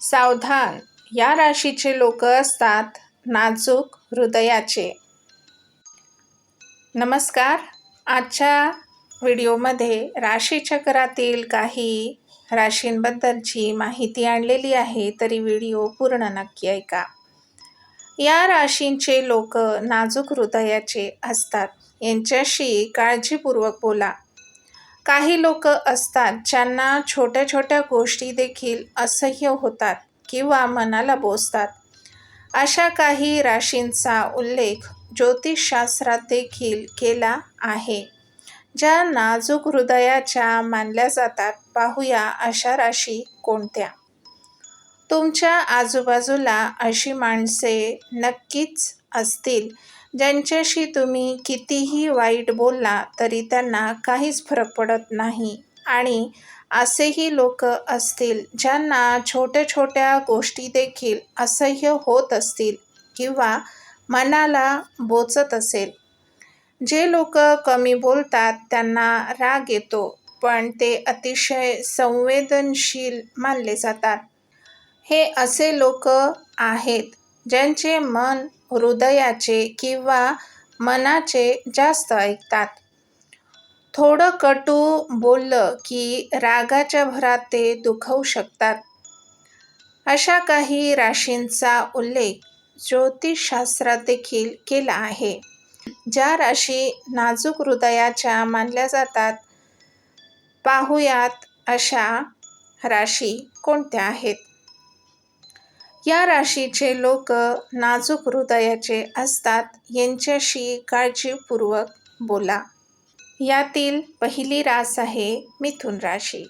सावधान. या राशीचे लोक असतात नाजूक हृदयाचे. नमस्कार. आजच्या व्हिडिओमध्ये राशीचक्रातील काही राशींबद्दलची माहिती आणलेली आहे तरी व्हिडिओ पूर्ण नक्की ऐका. या राशींचे लोक नाजूक हृदयाचे असतात. यांच्याशी काळजीपूर्वक बोला. काही लोक असतात ज्यांना छोट्या छोट्या गोष्टी देखील असह्य होतात किंवा मनाला बोचतात अशा काही राशींचा उल्लेख ज्योतिषशास्त्रात देखील केला आहे. ज्या नाजूक हृदयाच्या मानल्या जातात. पाहूया अशा राशी कोणत्या? तुमच्या आजूबाजूला अशी माणसे नक्कीच असतील. ज्यांच्याशी तुम्ही कितीही वाईट बोलला तरी त्यांना काहीच फरक पडत नाही. आणि असेही लोक असतील ज्यांना छोट्या छोट्या गोष्टी देखील असह्य होत असतील किंवा मनाला बोचत असेल. जे लोक कमी बोलतात त्यांना राग येतो पण ते अतिशय संवेदनशील मानले जातात. हे असे लोक आहेत ज्यांचे मन हृदयाचे किंवा मनाचे जास्त ऐकतात. थोडं कटू बोललं की रागाच्या भरात ते दुखवू शकतात. अशा काही राशींचा उल्लेख ज्योतिषशास्त्रात देखील केला आहे. ज्या राशी नाजूक हृदयाच्या मानल्या जातात पाहूयात अशा राशी कोणत्या आहेत? या राशीचे लोक नाजूक हृदयाचे असतात यांच्याशी काळजीपूर्वक बोला. यातील पहिली रास आहे मिथुन राशी.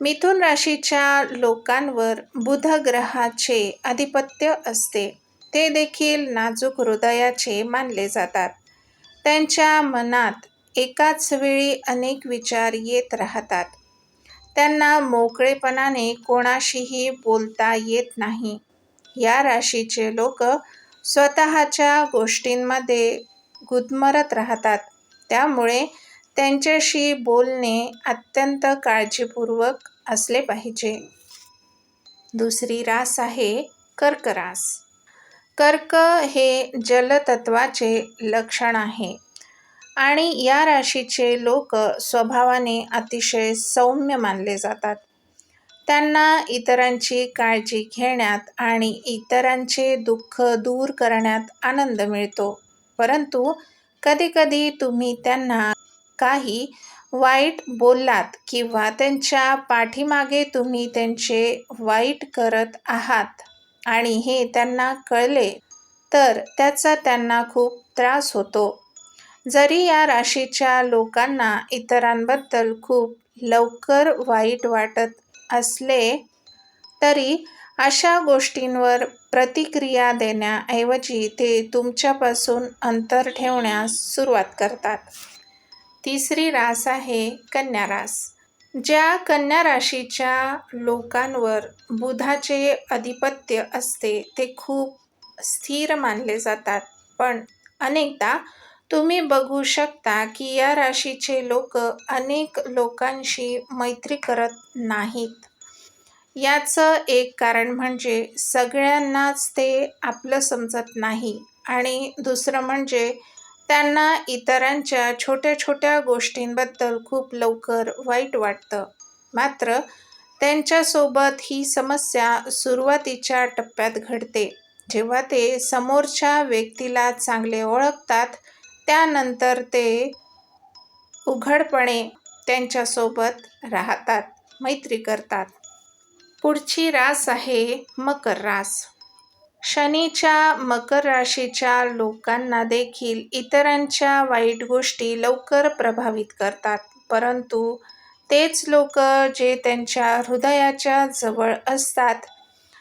मिथुन राशीच्या लोकांवर बुध ग्रहाचे आधिपत्य असते. ते देखील नाजूक हृदयाचे मानले जातात. त्यांच्या मनात एकाच वेळी अनेक विचार येत राहतात. त्यांना मोकळेपणाने कोणाशीही बोलता येत नाही. या राशीचे लोक स्वतःच्या गोष्टींमध्ये गुदमरत राहतात. त्यामुळे त्यांच्याशी बोलणे अत्यंत काळजीपूर्वक असले पाहिजे. दुसरी रास आहे कर्क रास कर्क हे जलतत्वाचे लक्षण आहे. आणि या राशीचे लोक स्वभावाने अतिशय सौम्य मानले जातात. त्यांना इतरांची काळजी घेण्यात आणि इतरांचे दुःख दूर करण्यात आनंद मिळतो. परंतु कधीकधी तुम्ही त्यांना काही वाईट बोललात किंवा त्यांच्या पाठीमागे तुम्ही त्यांचे वाईट करत आहात आणि हे त्यांना कळले तर त्याचा त्यांना खूप त्रास होतो. जरी या राशीच्या लोकांना इतरांबद्दल खूप लवकर वाईट वाटत असले तरी अशा गोष्टींवर प्रतिक्रिया देण्याऐवजी ते तुमच्यापासून अंतर ठेवण्यास सुरुवात करतात. तिसरी रास आहे कन्या रास. ज्या कन्या राशीच्या लोकांवर बुधाचे आधिपत्य असते ते खूप स्थिर मानले जातात. पण अनेकदा तुम्ही बघू शकता की या राशीचे लोक अनेक लोकांशी मैत्री करत नाहीत. याचं एक कारण म्हणजे सगळ्यांनाच ते आपलं समजत नाही आणि दुसरं म्हणजे त्यांना इतरांच्या छोट्या छोट्या गोष्टींबद्दल खूप लवकर वाईट वाटतं. मात्र त्यांच्यासोबत ही समस्या सुरुवातीच्या टप्प्यात घडते. जेव्हा ते समोरच्या व्यक्तीला चांगले ओळखतात त्यानंतर ते उघडपणे त्यांच्यासोबत राहतात मैत्री करतात. पुढची रास आहे मकर रास. शनीच्या मकर राशीच्या लोकांना देखील इतरांच्या वाईट गोष्टी लवकर प्रभावित करतात परंतु तेच लोक जे त्यांच्या हृदयाच्या जवळ असतात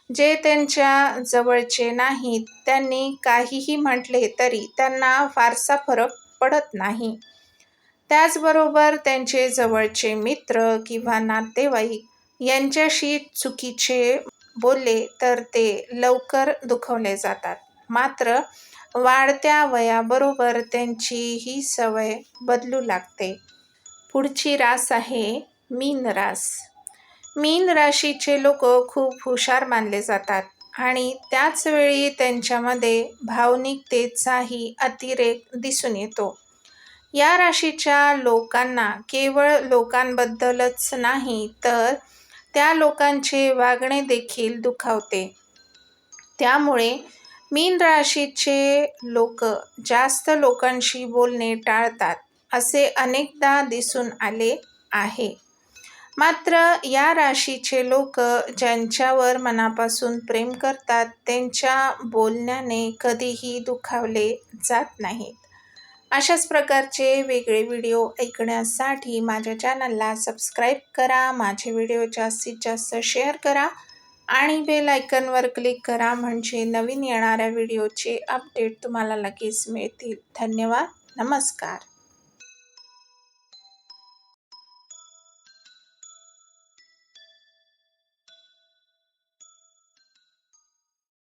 जे त्यांच्या जवळचे नाहीत त्यांनी काहीही म्हटले तरी त्यांना फारसा फरक पडत नाही. त्याचबरोबर त्यांचे जवळचे मित्र किंवा नातेवाईक यांच्याशी चुकीचे बोलले तर ते लवकर दुखवले जातात. मात्र वाढत्या वयाबरोबर त्यांची ही सवय बदलू लागते. पुढची रास आहे मीन रास. मीन राशीचे लोक खूप हुशार मानले जातात आणि त्याचवेळी त्यांच्यामध्ये भावनिकतेचाही अतिरेक दिसून येतो. या राशीच्या लोकांना केवळ लोकांबद्दलच नाही तर त्या लोकांचे वागणे देखील दुखावते. त्यामुळे मीन राशीचे लोक जास्त लोकांशी बोलणे टाळतात असे अनेकदा दिसून आले आहे. मात्र या राशीचे लोक ज्यांच्यावर मनापासून प्रेम करतात त्यांच्या बोलण्याने कधीही दुखावले जात नाहीत. अशाच प्रकारचे वेगळे व्हिडिओ ऐकण्यासाठी माझ्या चॅनलला सबस्क्राईब करा माझे व्हिडिओ जास्तीत जास्त शेअर करा आणि बेल आयकनवर क्लिक करा म्हणजे नवीन येणाऱ्या व्हिडिओचे अपडेट तुम्हाला लगेच मिळतील. धन्यवाद. नमस्कार.